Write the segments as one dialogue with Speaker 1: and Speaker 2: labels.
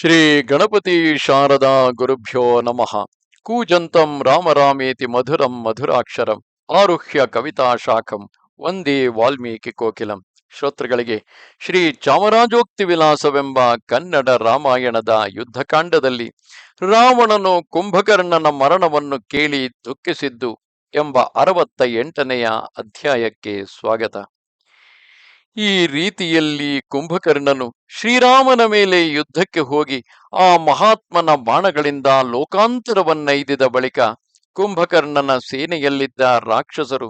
Speaker 1: ಶ್ರೀ ಗಣಪತಿ ಶಾರದಾ ಗುರುಭ್ಯೋ ನಮಃ. ಕೂಜಂತಂ ರಾಮರಾಮೇತಿ ಮಧುರಂ ಮಧುರಾಕ್ಷರಂ. ಆರುಹ್ಯ ಕವಿತಾ ಶಾಖಂ. ಒಂದೇ ವಾಲ್ಮೀಕಿ ಕೋಕಿಲಂ. ಶ್ರೋತೃಗಳಿಗೆ, ಶ್ರೀ ಚಾಮರಾಜೋಕ್ತಿ ವಿಲಾಸವೆಂಬ ಕನ್ನಡ ರಾಮಾಯಣದ ಯುದ್ಧಕಾಂಡದಲ್ಲಿ ರಾವಣನು ಕುಂಭಕರ್ಣನ ಮರಣವನ್ನು ಕೇಳಿ ದುಃಖಿಸಿದ್ದು ಎಂಬ ಅರವತ್ತ ಎಂಟನೆಯ ಅಧ್ಯಾಯಕ್ಕೆ ಸ್ವಾಗತ. ಈ ರೀತಿಯಲ್ಲಿ ಕುಂಭಕರ್ಣನು ಶ್ರೀರಾಮನ ಮೇಲೆ ಯುದ್ಧಕ್ಕೆ ಹೋಗಿ ಆ ಮಹಾತ್ಮನ ಬಾಣಗಳಿಂದ ಲೋಕಾಂತರವನ್ನೈದಿದ ಬಳಿಕ ಕುಂಭಕರ್ಣನ ಸೇನೆಯಲ್ಲಿದ್ದ ರಾಕ್ಷಸರು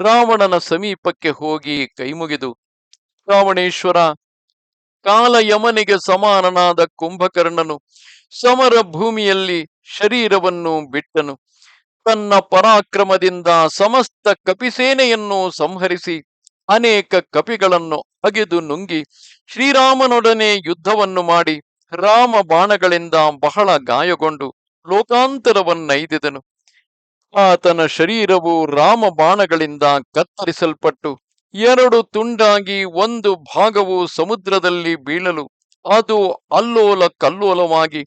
Speaker 1: ರಾವಣನ ಸಮೀಪಕ್ಕೆ ಹೋಗಿ ಕೈಮುಗಿದು, ರಾವಣೇಶ್ವರ ಕಾಲಯಮನಿಗೆ ಸಮಾನನಾದ ಕುಂಭಕರ್ಣನು ಸಮರ ಭೂಮಿಯಲ್ಲಿ ಶರೀರವನ್ನು ಬಿಟ್ಟನು. ತನ್ನ ಪರಾಕ್ರಮದಿಂದ ಸಮಸ್ತ ಕಪಿಸೇನೆಯನ್ನು ಸಂಹರಿಸಿ ಅನೇಕ ಕಪಿಗಳನ್ನು ಅಗೆದು ನುಂಗಿ ಶ್ರೀರಾಮನೊಡನೆ ಯುದ್ಧವನ್ನು ಮಾಡಿ ರಾಮ ಬಾಣಗಳಿಂದ ಬಹಳ ಗಾಯಗೊಂಡು ಲೋಕಾಂತರವನ್ನೈದಿದನು ಆತನ ಶರೀರವು ರಾಮ ಬಾಣಗಳಿಂದ ಕತ್ತರಿಸಲ್ಪಟ್ಟು ಎರಡು ತುಂಡಾಗಿ ಒಂದು ಭಾಗವು ಸಮುದ್ರದಲ್ಲಿ ಬೀಳಲು ಅದು ಅಲ್ಲೋಲ ಕಲ್ಲೋಲವಾಗಿ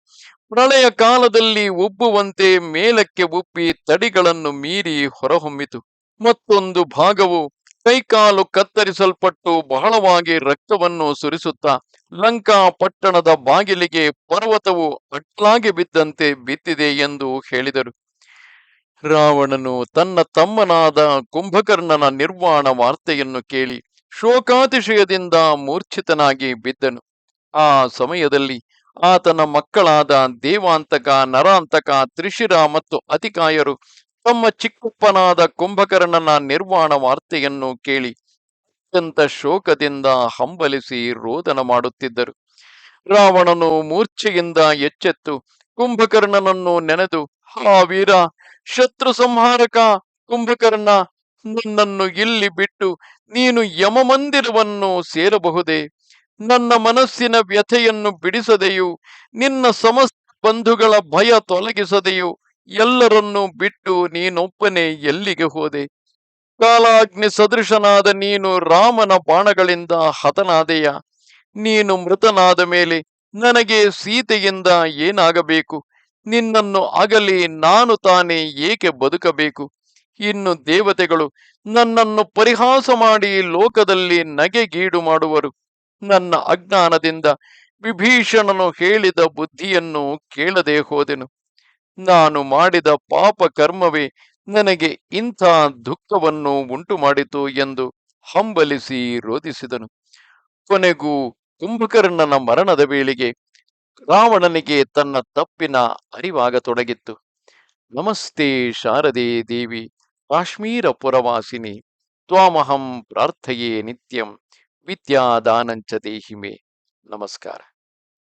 Speaker 1: ಪ್ರಳಯ ಕಾಲದಲ್ಲಿ ಉಬ್ಬುವಂತೆ ಮೇಲಕ್ಕೆ ಉಪ್ಪಿ ತಡಿಗಳನ್ನು ಮೀರಿ ಹೊರಹೊಮ್ಮಿತು. ಮತ್ತೊಂದು ಭಾಗವು ಕೈಕಾಲು ಕತ್ತರಿಸಲ್ಪಟ್ಟು ಬಹಳವಾಗಿ ರಕ್ತವನ್ನು ಸುರಿಸುತ್ತಾ ಲಂಕಾ ಪಟ್ಟಣದ ಬಾಗಿಲಿಗೆ ಪರ್ವತವು ಅಟ್ಲಾಗಿ ಬಿದ್ದಂತೆ ಬಿದ್ದಿದೆ ಎಂದು ಹೇಳಿದರು. ರಾವಣನು ತನ್ನ ತಮ್ಮನಾದ ಕುಂಭಕರ್ಣನ ನಿರ್ವಾಣ ವಾರ್ತೆಯನ್ನು ಕೇಳಿ ಶೋಕಾತಿಶಯದಿಂದ ಮೂರ್ಛಿತನಾಗಿ ಬಿದ್ದನು. ಆ ಸಮಯದಲ್ಲಿ ಆತನ ಮಕ್ಕಳಾದ ದೇವಾಂತಕ, ನರಾಂತಕ, ತ್ರಿಶಿರ ಮತ್ತು ಅತಿಕಾಯರು ತಮ್ಮ ಚಿಕ್ಕಪ್ಪನಾದ ಕುಂಭಕರ್ಣನ ನಿರ್ವಾಣ ವಾರ್ತೆಯನ್ನು ಕೇಳಿ ಅತ್ಯಂತ ಶೋಕದಿಂದ ಹಂಬಲಿಸಿ ರೋದನ ಮಾಡುತ್ತಿದ್ದರು. ರಾವಣನು ಮೂರ್ಛೆಯಿಂದ ಎಚ್ಚೆತ್ತು, ಕುಂಭಕರ್ಣನನ್ನು ನೆನೆದು, ಹಾ ವೀರ, ಶತ್ರು ಸಂಹಾರಕ, ಕುಂಭಕರ್ಣ, ನನ್ನನ್ನು ಇಲ್ಲಿ ಬಿಟ್ಟು ನೀನು ಯಮಮಂದಿರವನ್ನು ಸೇರಬಹುದೇ? ನನ್ನ ಮನಸ್ಸಿನ ವ್ಯಥೆಯನ್ನು ಬಿಡಿಸದೆಯೂ, ನಿನ್ನ ಸಮಸ್ತ ಬಂಧುಗಳ ಭಯ ತೊಲಗಿಸದೆಯೂ ಎಲ್ಲರನ್ನೂ ಬಿಟ್ಟು ನೀನೊಬ್ಬನೇ ಎಲ್ಲಿಗೆ ಹೋದೆ? ಕಾಲಾಗ್ನಿ ಸದೃಶನಾದ ನೀನು ರಾಮನ ಬಾಣಗಳಿಂದ ಹತನಾದೆಯ. ನೀನು ಮೃತನಾದ ಮೇಲೆ ನನಗೆ ಸೀತೆಯಿಂದ ಏನಾಗಬೇಕು? ನಿನ್ನನ್ನು ಅಗಲಿ ನಾನು ತಾನೇ ಏಕೆ ಬದುಕಬೇಕು? ಇನ್ನು ದೇವತೆಗಳು ನನ್ನನ್ನು ಪರಿಹಾಸ ಮಾಡಿ ಲೋಕದಲ್ಲಿ ನಗೆಗೀಡು ಮಾಡುವರು. ನನ್ನ ಅಜ್ಞಾನದಿಂದ ವಿಭೀಷಣನು ಹೇಳಿದ ಬುದ್ಧಿಯನ್ನು ಕೇಳದೆ ಹೋದೆನು. ನಾನು ಮಾಡಿದ ಪಾಪ ಕರ್ಮವೇ ನನಗೆ ಇಂಥ ದುಃಖವನ್ನು ಉಂಟು ಮಾಡಿತು ಎಂದು ಹಂಬಲಿಸಿ ರೋಧಿಸಿದನು ಕೊನೆಗೂ ಕುಂಭಕರ್ಣನ ಮರಣದ ವೇಳೆಗೆ ರಾವಣನಿಗೆ ತನ್ನ ತಪ್ಪಿನ ಅರಿವಾಗತೊಡಗಿತ್ತು. ನಮಸ್ತೆ ಶಾರದೆ ದೇವಿ, ಕಾಶ್ಮೀರ ಪುರವಾಸಿನಿ, ತ್ವಾಮಹಂ ಪ್ರಾರ್ಥೆಯೇ ನಿತ್ಯಂ, ವಿದ್ಯಾದಾನಂಚ ದೇಹಿಮೆ. ನಮಸ್ಕಾರ.